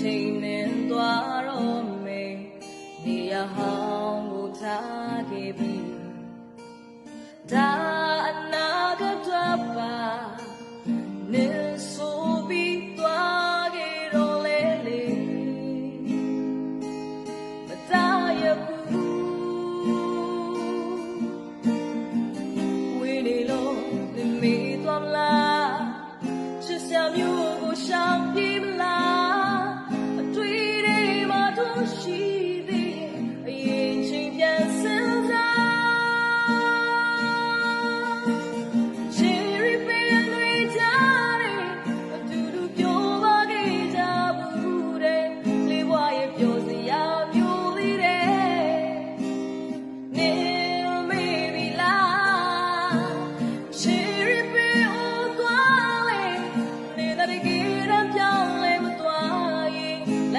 ချိန်နဲ့သွားတော့မယ်နေရာဟောင်းကိုထားခဲ့ပြီဒါ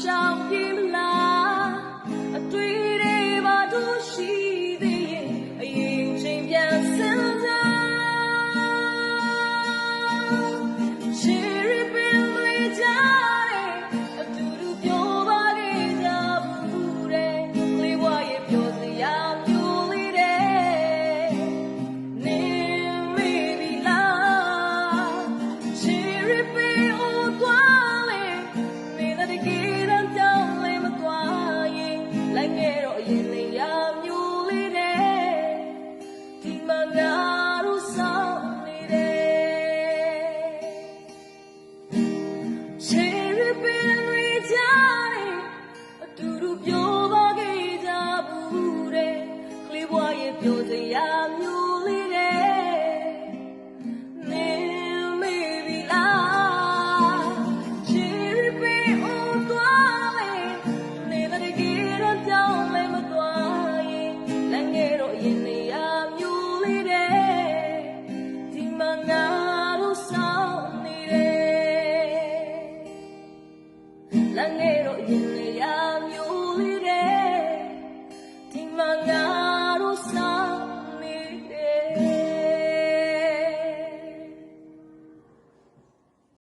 相遇 ပြိုစရာမျိုးလေးတဲ့မင်းမေးပြီလားရှင်ပြေဦးသွားမယ်နေတဲ့ကြည်တော့ကြောင်းလည်းမသွားရင်လည်းငယ်တော့ရင်နေရမျိုးလေးတဲ့ဒီမှာငါတို့ဆောင်နေတယ်လည်းငယ်တော့ရင်နေရ